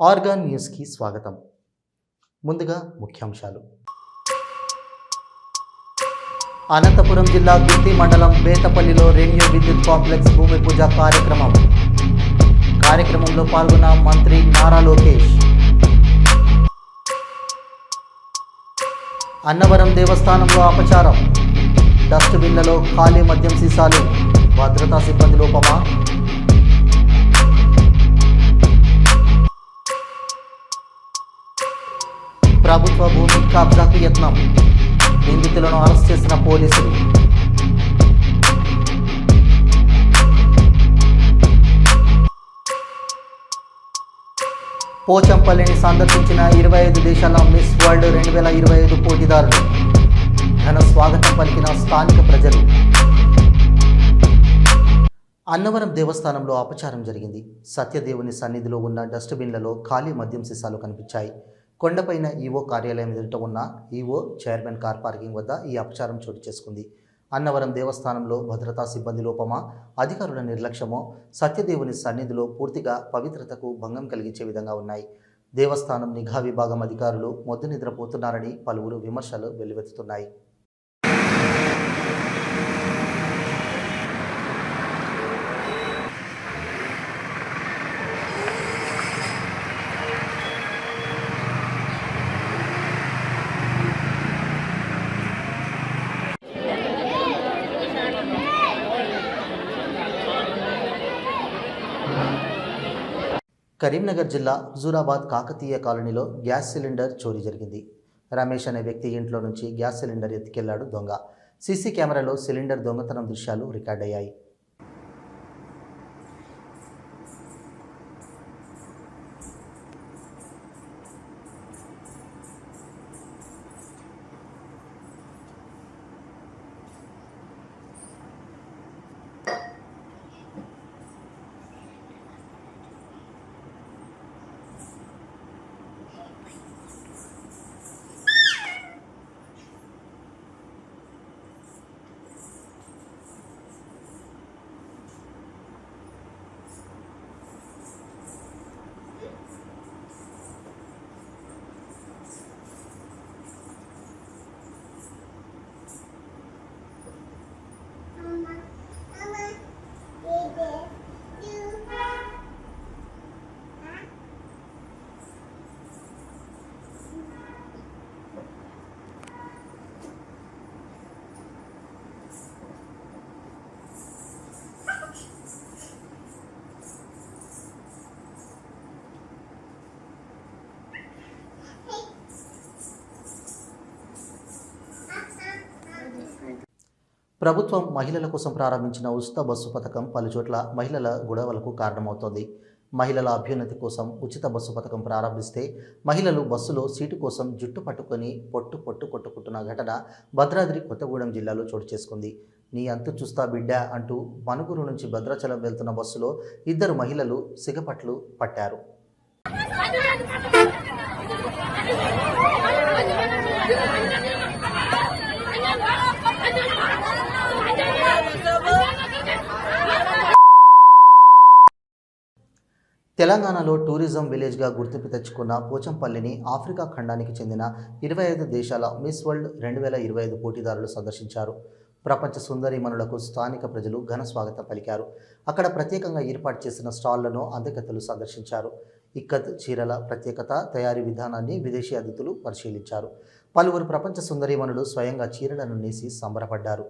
Organ న్యూస్కి స్వాగతం. ముందుగా ముఖ్యాంశాలు. అనంతపురం జిల్లా గుత్తి మండలం బేతపల్లిలో రెన్యూ విద్యుత్ కాంప్లెక్స్ భూమి పూజ కార్యక్రమం. కార్యక్రమంలో పాల్గొన్న మంత్రి నారా లోకేష్. అన్నవరం దేవస్థానంలో అపచారం. డస్ట్బిన్లలో ఖాళీ మద్యం సీసాలు. భద్రతా సిబ్బంది లోపమా? ప్రభుత్వ భూమి కబ్జాకు యత్నం నిందితులను అరెస్ట్ చేసిన పోలీసులు. పోచంపల్లిని సందర్శించిన ఇరవై ఐదు దేశాల మిస్ వరల్డ్ రెండు వేల ఇరవై ఐదు పోటీదారులు. ఘన స్వాగతం పలికిన స్థానిక ప్రజలు. అన్నవరం దేవస్థానంలో అపచారం జరిగింది. సత్యదేవుని సన్నిధిలో ఉన్న డస్ట్బిన్లలో ఖాళీ మద్యం సీసాలు కనిపించాయి. కొండపైన ఈవో కార్యాలయం ఎదుట ఉన్న ఈవో చైర్మన్ కార్ పార్కింగ్ వద్ద ఈ అపచారం చోటు చేసుకుంది. అన్నవరం దేవస్థానంలో భద్రతా సిబ్బంది లోపమా అధికారుల నిర్లక్ష్యమో సత్యదేవుని సన్నిధిలో పూర్తిగా పవిత్రతకు భంగం కలిగించే విధంగా ఉన్నాయి. దేవస్థానం నిఘా విభాగం అధికారులు మొద్దు నిద్రపోతున్నారని పలువురు విమర్శలు వెల్లువెత్తుతున్నాయి. కరీంనగర్ జిల్లా హుజూరాబాద్ కాకతీయ కాలనీలో గ్యాస్ సిలిండర్ చోరీ జరిగింది. రమేష్ అనే వ్యక్తి ఇంట్లో నుంచి గ్యాస్ సిలిండర్ ఎత్తుకెళ్ళాడు దొంగ. సీసీ కెమెరాలో సిలిండర్ దొంగతనం దృశ్యాలు రికార్డయ్యాయి. ప్రభుత్వం మహిళల కోసం ప్రారంభించిన ఉచిత బస్సు పథకం పలుచోట్ల మహిళల గొడవలకు కారణమవుతోంది మహిళల అభ్యున్నతి కోసం ఉచిత బస్సు పథకం ప్రారంభిస్తే మహిళలు బస్సులో సీటు కోసం జుట్టు పట్టుకొని పొట్టు పొట్టు కొట్టుకుంటున్న ఘటన భద్రాద్రి కొత్తగూడెం జిల్లాలో చోటు చేసుకుంది నీ అంతు చూస్తా బిడ్డ అంటూ మనుగురు నుంచి భద్రాచలం వెళ్తున్న బస్సులో ఇద్దరు మహిళలు సిగపట్లు పట్టారు తెలంగాణలో టూరిజం విలేజ్గా గుర్తింపు తెచ్చుకున్న పోచంపల్లిని ఆఫ్రికా ఖండానికి చెందిన ఇరవై ఐదు దేశాల మిస్ వరల్డ్ రెండు వేల ఇరవై ఐదు పోటీదారులు సందర్శించారు. ప్రపంచ సుందరీమణులకు స్థానిక ప్రజలు ఘన స్వాగతం పలికారు. అక్కడ ప్రత్యేకంగా ఏర్పాటు చేసిన స్టాళ్ళను అందగత్తెలు సందర్శించారు. ఇక్కత్ చీరల ప్రత్యేకత తయారీ విధానాన్ని విదేశీ అతిథులు పరిశీలించారు. పలువురు ప్రపంచ సుందరీమణులు స్వయంగా చీరలను నేసి సంబరపడ్డారు.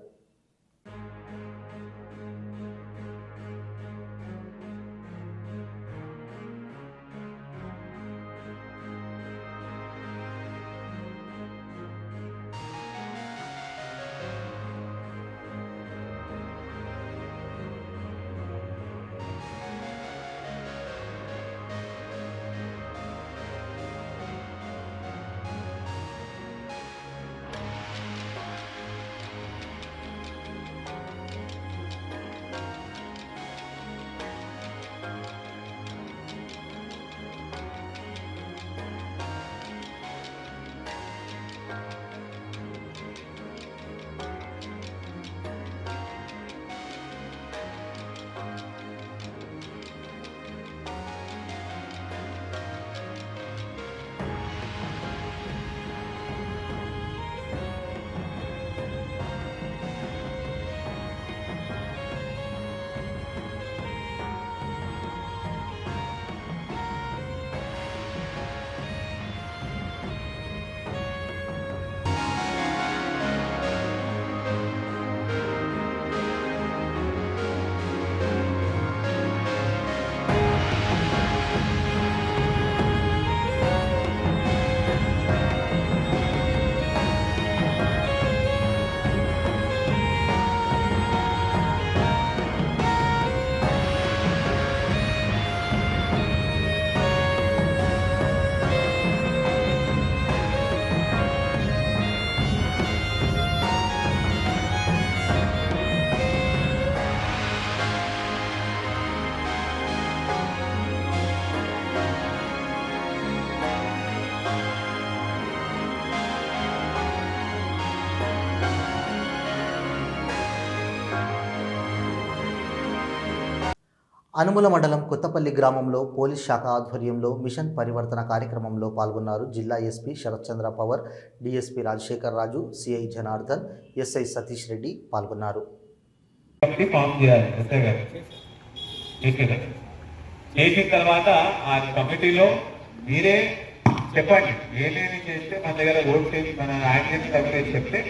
అనుముల మండలం కొత్తపల్లి గ్రామంలో పోలీస్ శాఖ ఆధ్వర్యంలో మిషన్ పరివర్తన కార్యక్రమంలో పాల్గొన్నారు జిల్లా SP Sarathchandra Pawar DSP Rajasekhar Raju CI Janardhan SI Satish Reddy పాల్గొన్నారు. చేసిన తర్వాత ఆ కమిటీలో మీరే చెప్పండి ఏమేమి చేస్తే మన దగ్గర రోడ్ చేసి మన యాక్సిడెంట్ చెప్తే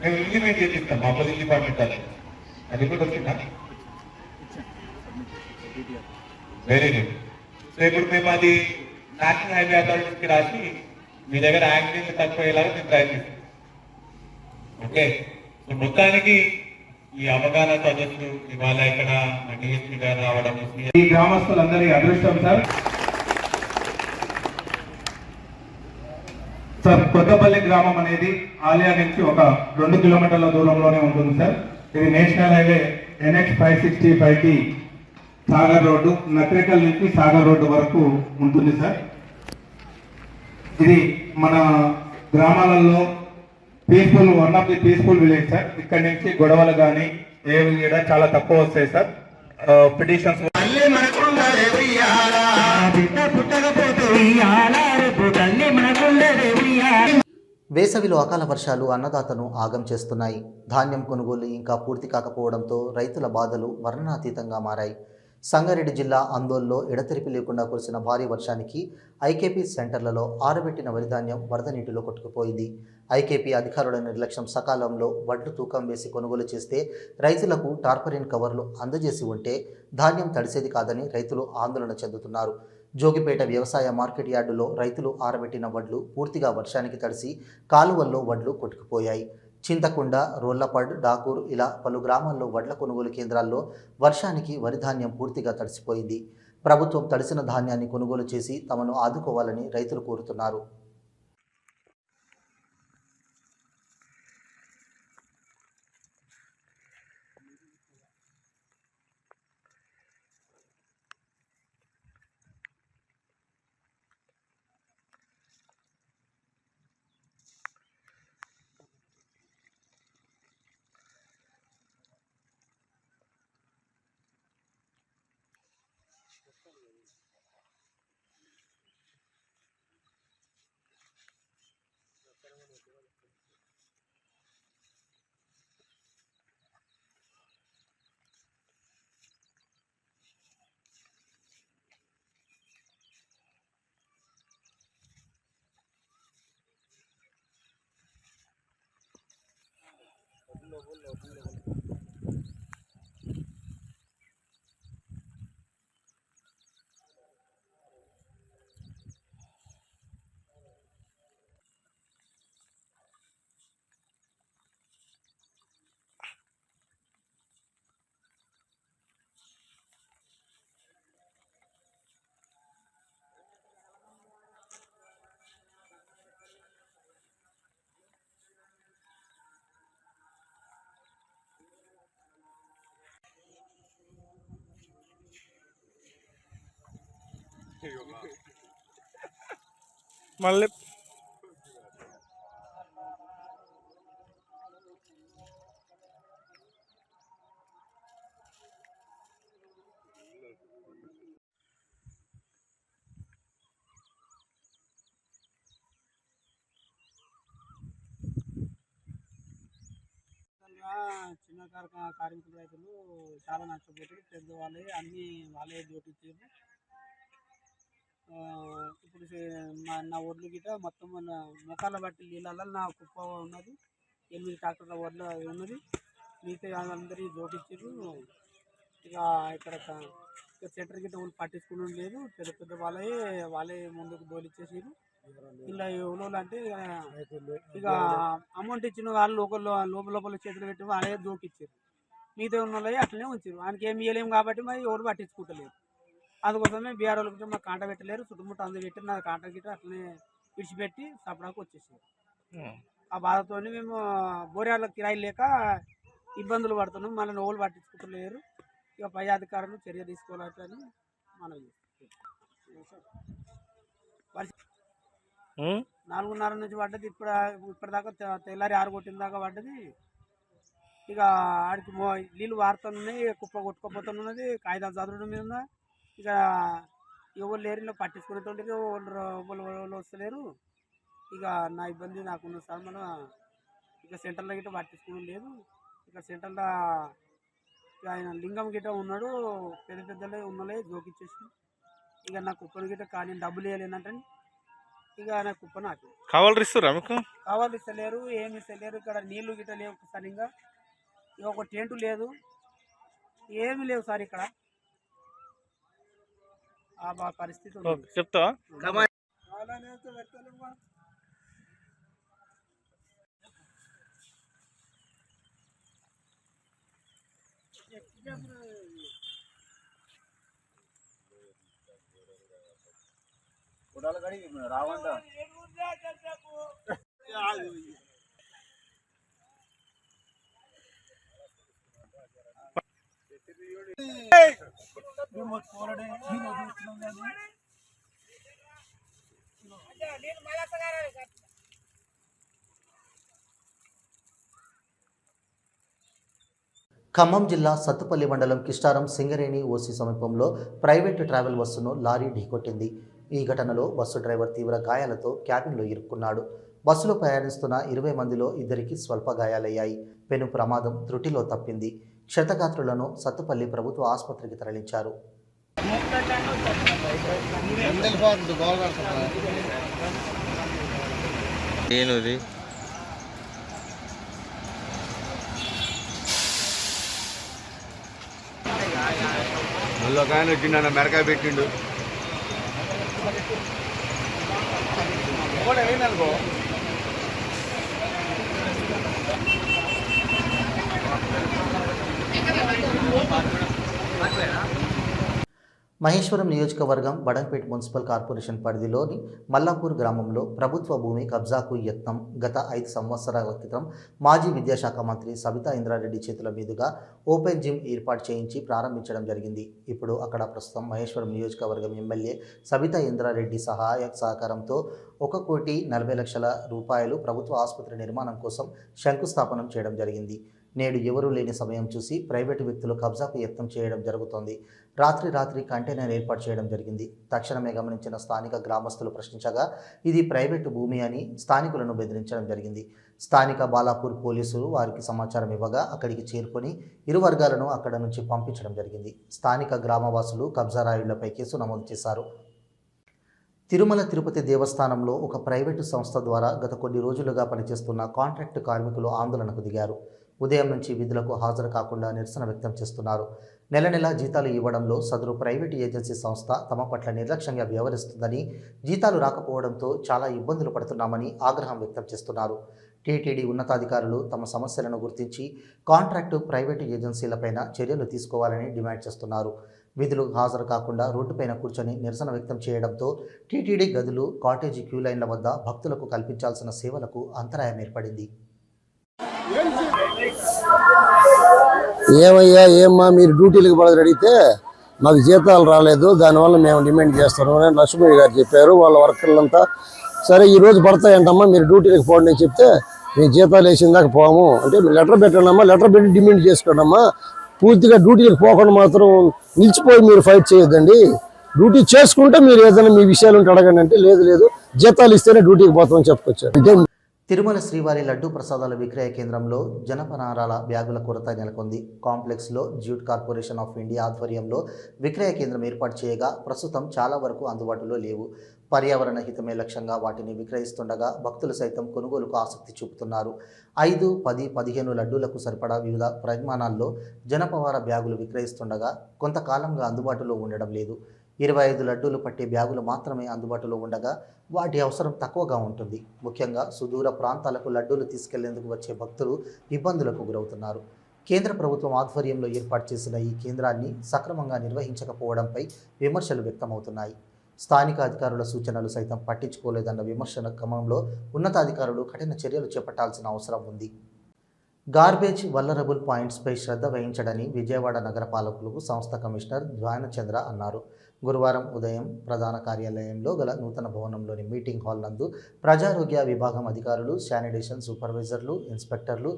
మేము ఇంప్లిమెంట్ చేపిస్తాం మా పోలీస్ డిపార్ట్మెంట్ అది కూడా వచ్చిందా? వెరీ గుడ్ సో ఇప్పుడు మేము అది నేషనల్ హైవే అథారిటీకి రాసి మీ దగ్గర యాక్సిడెంట్ తక్కువయ్యేలాగా మేము ప్రయత్నిస్తాం ఓకే సో మొత్తానికి ఈ అవగాహన సదస్సు ఇవాళ ఇక్కడ డిఎస్పీ గారు రావడం ఈ గ్రామస్తులందరి అదృష్టం సార్. సార్ కొత్తపల్లి గ్రామం అనేది ఆలియా నుంచి ఒక రెండు కిలోమీటర్ల దూరంలోనే ఉంటుంది సార్. ఇది national highway NH five sixty ఫైవ్కి సాగర్ రోడ్డు నక్రేకల్ నుంచి సాగర్ రోడ్డు వరకు ఉంటుంది సార్. ఇది మన గ్రామాలలో peaceful one of the peaceful village sir. ఇక్కడ నుంచి గొడవలు కానీ ఏవి కూడా చాలా తక్కువ వస్తాయి సార్. పిటిషన్స్ వేసవిలో అకాల వర్షాలు అన్నదాతను ఆగం చేస్తున్నాయి. ధాన్యం కొనుగోలు ఇంకా పూర్తి కాకపోవడంతో రైతుల బాధలు వర్ణనాతీతంగా మారాయి. సంగారెడ్డి జిల్లా ఆందోళనలో ఎడతెరిపి లేకుండా కురిసిన భారీ వర్షానికి ఐకేపీ సెంటర్లలో ఆరబెట్టిన వరిధాన్యం వరద నీటిలో కొట్టుకుపోయింది. ఐకేపీ అధికారుల నిర్లక్ష్యం సకాలంలో వడ్లు తూకం వేసి కొనుగోలు చేస్తే రైతులకు టార్పరిన్ కవర్లు అందజేసి ఉంటే ధాన్యం తడిసేది కాదని రైతులు ఆందోళన చెందుతున్నారు. జోగిపేట వ్యవసాయ మార్కెట్ యార్డులో రైతులు ఆరబెట్టిన వడ్లు పూర్తిగా వర్షానికి తడిసి కాలువల్లో వడ్లు కొట్టుకుపోయాయి. చింతకుండ రోళ్ళపడ్ డాకూర్ ఇలా పలు గ్రామాల్లో వడ్ల కొనుగోలు కేంద్రాల్లో వర్షానికి వరి ధాన్యం పూర్తిగా తడిసిపోయింది. ప్రభుత్వం తడిసిన ధాన్యాన్ని కొనుగోలు చేసి తమను ఆదుకోవాలని రైతులు కోరుతున్నారు. বললো বললো మళ్ళీ చిన్న కార్మిక కార్మికుల రైతులు చాలా నష్టపోతారు పెద్దవాళ్ళే అన్ని వాళ్ళే జోటించారు ఆ, ఇప్పుడు మా నా ఒడ్లు గిట మొత్తం మన ముఖాల బట్టి నీళ్ళల్లో నా కుప్ప ఉన్నది. ఎనిమిది ట్రాక్టర్ల ఒడ్లు ఉన్నది. మిగతా అందరి జోటించారు ఇక ఇక్కడ ఇక సెంటర్ గిట్ట వాళ్ళు పట్టించుకోవడం లేదు. పెద్ద పెద్ద వాళ్ళే వాళ్ళే ముందుకు బోలిచ్చేసారు ఇలా ఎవరు అంటే ఇక ఇక అమౌంట్ ఇచ్చిన వాళ్ళు లోకల్ లోపల లోపల చేతులు పెట్టి వాళ్ళే దూకిచ్చారు మిగతా ఉన్న వాళ్ళే అట్లనే ఉంచారు ఆయనకి ఏమి ఇవ్వలేము కాబట్టి మరి ఎవరు పట్టించుకుంటలేరు. అందుకోసమే బీఆర్ వాళ్ళకి మాకు కాంట పెట్టలేరు. చుట్టుముట్టు అందరు పెట్టి నా కాంట గిట్ట అట్లనే విడిచిపెట్టి సపడాకు వచ్చేసారు. ఆ బాధతో మేము బోర్యాలకు కిరాయి లేక ఇబ్బందులు పడుతున్నాం. మళ్ళీ నోళ్ళు పట్టించుకుంటలేరు. ఇక పై అధికారులు చర్య తీసుకోవాలని మనం నాలుగున్నర నుంచి పడ్డది. ఇప్పుడు ఇప్పటిదాకా తెల్లారి ఆరు కొట్టిన దాకా పడ్డది. ఇక ఆడికి నీళ్ళు వారుతున్నాయి. కుప్ప కొట్టుకోపోతున్నది. కాగితాలు చదవడం మీద. ఇక ఎవరు లేరు ఇలా పట్టించుకునేటోళ్ళు ఎవరు ఎవరు ఎవరు వస్తలేరు. ఇక నా ఇబ్బంది నాకున్న సార్ మన ఇక సెంటర్లో గిట్ట పట్టించుకోవడం లేదు. ఇక సెంటర్లో ఇక ఆయన లింగం గిట్ట ఉన్నాడు పెద్ద పెద్దలే ఉన్నలే జోకిచ్చేసి ఇక నా కుప్పను గిట్ట కానీ డబ్బులు వేయలేనంటే ఇక నా కుప్పను ఆపి కావాలి ఇస్తురా మీకు? కావాలి ఇస్తలేరు ఏమి ఇస్తలేరు ఇక్కడ నీళ్ళు గిట్ట లేవు సరిగ్గా ఇక ఒక టెంటు లేదు ఏమి లేవు సార్ ఇక్కడ. ఆ బా పరిస్థితి ఉంది. చెప్తావా ఖమ్మం జిల్లా సత్తుపల్లి మండలం కిష్టారం సింగరేణి ఓసి సమీపంలో ప్రైవేట్ ట్రావెల్ బస్సును లారీ ఢీకొట్టింది. ఈ ఘటనలో బస్సు డ్రైవర్ తీవ్ర గాయాలతో క్యాబిన్లో ఇరుక్కున్నాడు. బస్సులో ప్రయాణిస్తున్న ఇరవై మందిలో ఇద్దరికి స్వల్ప గాయాలయ్యాయి. పెను ప్రమాదం త్రుటిలో తప్పింది. క్షతగాత్రులను సత్తుపల్లి ప్రభుత్వ ఆసుపత్రికి తరలించారు. ఏనుది? మళ్ళీ ఒక ఆయన వచ్చిండు మెరకాయ పెట్టిండు. మహేశ్వరం నియోజకవర్గం బడంపేట మున్సిపల్ కార్పొరేషన్ పరిధిలోని మల్లాపూర్ గ్రామంలో ప్రభుత్వ భూమి కబ్జాకు యత్నం గత ఐదు సంవత్సరాల క్రితం మాజీ విద్యాశాఖ మంత్రి సబితా ఇంద్రారెడ్డి చేతుల మీదుగా ఓపెన్ జిమ్ ఏర్పాటు చేయించి ప్రారంభించడం జరిగింది. ఇప్పుడు అక్కడ ప్రస్తుతం మహేశ్వరం నియోజకవర్గం ఎమ్మెల్యే సబితా ఇంద్రారెడ్డి సహాయ సహకారంతో ఒక కోటి నలభై లక్షల రూపాయలు ప్రభుత్వ ఆసుపత్రి నిర్మాణం కోసం శంకుస్థాపనం చేయడం జరిగింది. నేడు ఎవరూ లేని సమయం చూసి ప్రైవేటు వ్యక్తులు కబ్జాకు యత్నం చేయడం జరుగుతోంది. రాత్రి రాత్రి కంటైనర్ ఏర్పాటు చేయడం జరిగింది. తక్షణమే గమనించిన స్థానిక గ్రామస్తులు ప్రశ్నించగా ఇది ప్రైవేటు భూమి అని స్థానికులను బెదిరించడం జరిగింది. స్థానిక బాలాపూర్ పోలీసులు వారికి సమాచారం ఇవ్వగా అక్కడికి చేరుకొని ఇరు వర్గాలను అక్కడ నుంచి పంపించడం జరిగింది. స్థానిక గ్రామవాసులు కబ్జారాయుళ్ళపై కేసు నమోదు చేశారు. తిరుమల తిరుపతి దేవస్థానంలో ఒక ప్రైవేటు సంస్థ ద్వారా గత కొన్ని రోజులుగా పనిచేస్తున్న కాంట్రాక్టు కార్మికులు ఆందోళనకు దిగారు. ఉదయం నుంచి విధులకు హాజరు కాకుండా నిరసన వ్యక్తం చేస్తున్నారు. నెల నెల జీతాలు ఇవ్వడంలో సదరు ప్రైవేటు ఏజెన్సీ సంస్థ తమ పట్ల నిర్లక్ష్యంగా వ్యవహరిస్తుందని జీతాలు రాకపోవడంతో చాలా ఇబ్బందులు పడుతున్నామని ఆగ్రహం వ్యక్తం చేస్తున్నారు. టీటీడీ ఉన్నతాధికారులు తమ సమస్యలను గుర్తించి కాంట్రాక్టు ప్రైవేటు ఏజెన్సీలపైన చర్యలు తీసుకోవాలని డిమాండ్ చేస్తున్నారు. విధులు హాజరు కాకుండా రోడ్డుపైన కూర్చొని నిరసన వ్యక్తం చేయడంతో టీటీడీ గదులు కాటేజీ క్యూ లైన్ల వద్ద భక్తులకు కల్పించాల్సిన సేవలకు అంతరాయం ఏర్పడింది. ఏమయ్యా ఏమ్మా మీరు డ్యూటీలకు పడదు అడిగితే మాకు జీతాలు రాలేదు దానివల్ల మేము డిమాండ్ చేస్తున్నాం అని లక్ష్మయ్య గారు చెప్పారు. వాళ్ళ వర్కర్లంతా సరే ఈరోజు పడతాయంటమ్మా మీరు డ్యూటీలకు పోండి అని చెప్తే మేము జీతాలు వేసిందాక పోము. అంటే మీరు లెటర్ పెట్టండమ్మా లెటర్ పెట్టి డిమాండ్ చేసుకోండమ్మా. పూర్తిగా డ్యూటీలకు పోకుండా మాత్రం నిలిచిపోయి మీరు ఫైట్ చేయొద్దండి. డ్యూటీ చేసుకుంటే మీరు ఏదైనా మీ విషయాలు ఉంటే అడగండి అంటే లేదు లేదు జీతాలు ఇస్తేనే డ్యూటీకి పోతామని చెప్పుకొచ్చారు. అంటే తిరుమల శ్రీవారి లడ్డూ ప్రసాదాల విక్రయ కేంద్రంలో జనపనారాల బ్యాగుల కొరత నెలకొంది. కాంప్లెక్స్లో జ్యూట్ కార్పొరేషన్ ఆఫ్ ఇండియా ఆధ్వర్యంలో విక్రయ కేంద్రం ఏర్పాటు చేయగా ప్రస్తుతం చాలా వరకు అందుబాటులో లేవు. పర్యావరణ హితమే లక్ష్యంగా వాటిని విక్రయిస్తుండగా భక్తులు సైతం కొనుగోలుకు ఆసక్తి చూపుతున్నారు. ఐదు పది పదిహేను లడ్డూలకు సరిపడా వివిధ పరిమాణాల్లో జనపవార బ్యాగులు విక్రయిస్తుండగా కొంతకాలంగా అందుబాటులో ఉండడం లేదు. ఇరవై ఐదు లడ్డూలు పట్టే బ్యాగులు మాత్రమే అందుబాటులో ఉండగా వాటి అవసరం తక్కువగా ఉంటుంది. ముఖ్యంగా సుదూర ప్రాంతాలకు లడ్డూలు తీసుకెళ్ళేందుకు వచ్చే భక్తులు ఇబ్బందులకు గురవుతున్నారు. కేంద్ర ప్రభుత్వం ఆధ్వర్యంలో ఏర్పాటు చేసిన ఈ కేంద్రాన్ని సక్రమంగా నిర్వహించకపోవడంపై విమర్శలు వ్యక్తమవుతున్నాయి. స్థానిక అధికారుల సూచనలు సైతం పట్టించుకోలేదన్న విమర్శల క్రమంలో ఉన్నతాధికారులు కఠిన చర్యలు చేపట్టాల్సిన అవసరం ఉంది. గార్బేజ్ వల్లరబుల్ పాయింట్స్పై శ్రద్ధ వహించడని విజయవాడ నగరపాలకులకు సంస్థ కమిషనర్ ధ్యానచంద్ర అన్నారు. గురువారం ఉదయం ప్రధాన కార్యాలయంలో గల నూతన భవనంలోని మీటింగ్ హాల్ నందు ప్రజారోగ్య విభాగం అధికారులు శానిటేషన్ సూపర్వైజర్లు ఇన్స్పెక్టర్లు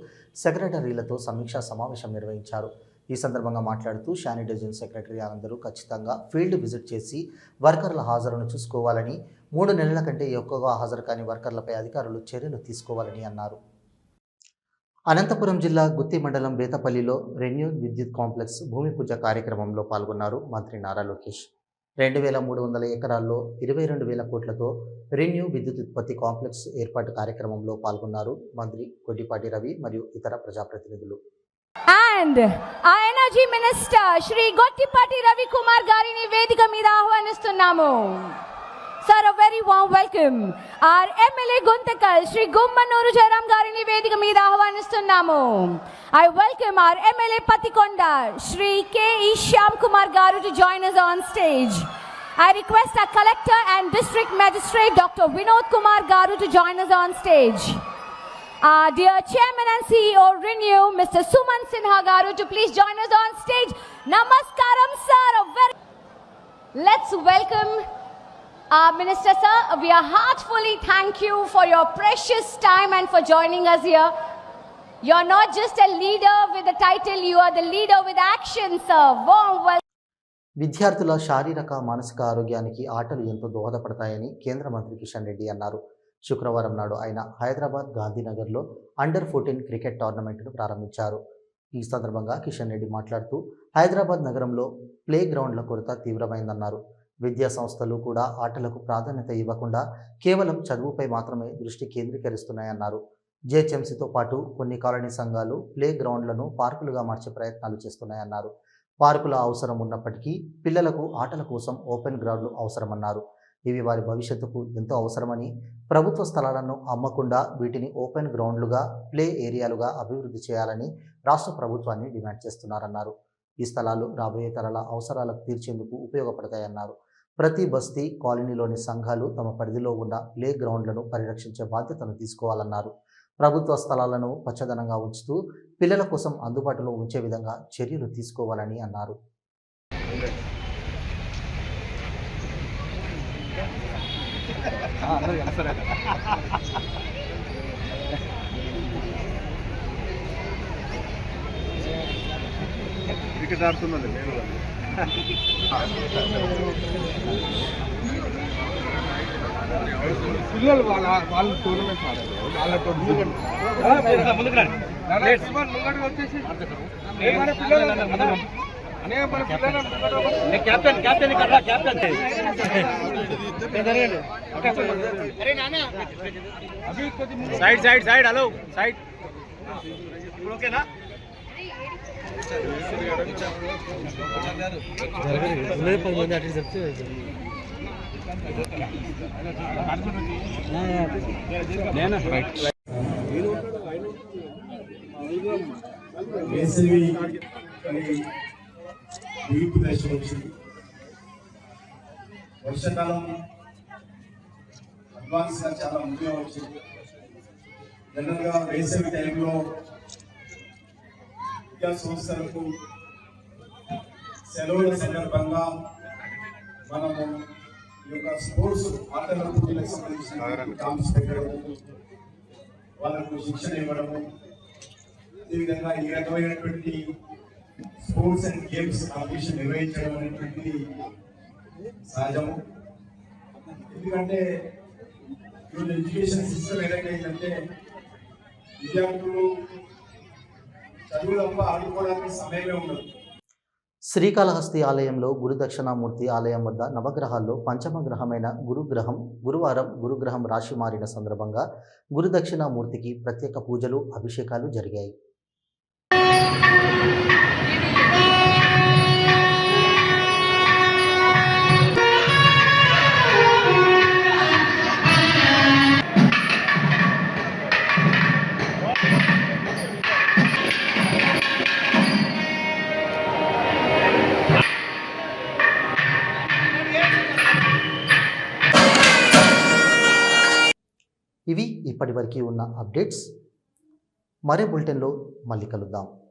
సెక్రటరీలతో సమీక్షా సమావేశం నిర్వహించారు. ఈ సందర్భంగా మాట్లాడుతూ శానిటైజేషన్ సెక్రటరీ అందరూ ఖచ్చితంగా ఫీల్డ్ విజిట్ చేసి వర్కర్ల హాజరును చూసుకోవాలని మూడు నెలల కంటే ఎక్కువగా హాజరు కాని వర్కర్లపై అధికారులు చర్యలు తీసుకోవాలని అన్నారు. అనంతపురం జిల్లా గుత్తి మండలం బేతపల్లిలో రెన్యూ విద్యుత్ కాంప్లెక్స్ భూమి పూజ కార్యక్రమంలో పాల్గొన్నారు మంత్రి నారా లోకేష్. రెండు వేల మూడు వందల ఎకరాల్లో ఇరవై రెండు వేల కోట్లతో రెన్యూ విద్యుత్ ఉత్పత్తి కాంప్లెక్స్ ఏర్పాటు కార్యక్రమంలో పాల్గొన్నారు మంత్రి కొడ్డిపాటి రవి మరియు ఇతర ప్రజాప్రతినిధులు. అండ్ ఆ ఎనర్జీ మినిస్టర్ శ్రీ గొట్టిపాటి రవికుమార్ గారిని వేదిక మీద ఆహ్వానిస్తున్నాము. Sir very warm welcome our MLA Guntakal Shri Gummanuru Jayaram గారిని వేదిక మీద ఆహ్వానిస్తున్నాము I welcome our MLA Pattikonda Shri KE Shyam Kumar గారు to join us on stage I request our collector and district magistrate Dr. Vinod Kumar Garu to join us on stage. Our dear Chairman and CEO Renew, Mr. Suman Sinha Garu, to please join us on stage. Namaskaram, sir. A very- Let's welcome Uh, Minister, sir. We are heartfully thank you for your precious time and for joining us here. You're not just a leader with a title, you are the leader with action, sir. Warm welcome. విద్యార్థుల శారీరక మానసిక ఆరోగ్యానికి ఆటలు ఎంతో దోహదపడతాయని కేంద్ర మంత్రి కిషన్ రెడ్డి అన్నారు శుక్రవారం నాడు ఆయన హైదరాబాద్ గాంధీనగర్లో అండర్ ఫోర్టీన్ క్రికెట్ టోర్నమెంట్ను ప్రారంభించారు ఈ సందర్భంగా కిషన్ రెడ్డి మాట్లాడుతూ హైదరాబాద్ నగరంలో ప్లే గ్రౌండ్ల కొరత తీవ్రమైందన్నారు విద్యా సంస్థలు కూడా ఆటలకు ప్రాధాన్యత ఇవ్వకుండా కేవలం చదువుపై మాత్రమే దృష్టి కేంద్రీకరిస్తున్నాయన్నారు. జేహెచ్ఎంసీతో పాటు కొన్ని కాలనీ సంఘాలు ప్లే గ్రౌండ్లను పార్కులుగా మార్చే ప్రయత్నాలు చేస్తున్నాయన్నారు. పార్కుల అవసరం ఉన్నప్పటికీ పిల్లలకు ఆటల కోసం ఓపెన్ గ్రౌండ్లు అవసరమన్నారు. ఇవి వారి భవిష్యత్తుకు ఎంతో అవసరమని ప్రభుత్వ స్థలాలను అమ్మకుండా వీటిని ఓపెన్ గ్రౌండ్లుగా ప్లే ఏరియాలుగా అభివృద్ధి చేయాలని రాష్ట్ర ప్రభుత్వాన్ని డిమాండ్ చేస్తున్నారన్నారు. ఈ స్థలాలు రాబోయే తరాల అవసరాలకు తీర్చేందుకు ఉపయోగపడతాయన్నారు. ప్రతి బస్తీ కాలనీలోని సంఘాలు తమ పరిధిలో ఉన్న ప్లే గ్రౌండ్లను పరిరక్షించే బాధ్యతను తీసుకోవాలన్నారు. ప్రభుత్వ స్థలాలను పచ్చదనంగా ఉంచుతూ పిల్లల కోసం అందుబాటులో ఉంచే విధంగా చర్యలు తీసుకోవాలని అన్నారు. క్రికెట్ ఆడుతున్నది నేను. పిల్లలు వాళ్ళ వాళ్ళ టోర్నమెంట్ ఆడారు. వాళ్ళ టోర్నమెంట్ వచ్చేసి. మన పిల్లలు క్యాప్టెన్ క్యాప్టెన్ ఇక్కడ captain side side side hello side ఓకేనా? వేసవి వీపు దశ వచ్చింది వర్షాకాలం అడ్వాన్స్గా చాలా ముందుగా వచ్చింది జనరల్గా వేసవి టైంలో విద్యా సంస్థలకు సెలవుల సందర్భంగా మనము ఈ యొక్క స్పోర్ట్స్ ఆటల పోటీలకు సంబంధించిన క్యాంప్స్ పెట్టడము వాళ్ళకు శిక్షణ ఇవ్వడము అదేవిధంగా ఈ రకమైనటువంటి స్పోర్ట్స్ అండ్ గేమ్స్ కాంపిటీషన్ నిర్వహించడం అనేటువంటిది సహజము. ఎందుకంటే ఈరోజు ఎడ్యుకేషన్ సిస్టమ్ ఏదైతే ఏంటంటే విద్యార్థులు చదువు తప్ప ఆడుకోవడానికి సమయమే ఉండదు. శ్రీకాళహస్తి ఆలయంలో గురుదక్షిణామూర్తి ఆలయం వద్ద నవగ్రహాల్లో పంచమ గ్రహమైన గురుగ్రహం గురువారం గురుగ్రహం రాశి మారిన సందర్భంగా గురుదక్షిణామూర్తికి ప్రత్యేక పూజలు అభిషేకాలు జరిగాయి. ఇవి ఇప్పటివరకు ఉన్న అప్డేట్స్. మరే బులెటిన్లో మళ్ళీ కలుద్దాం.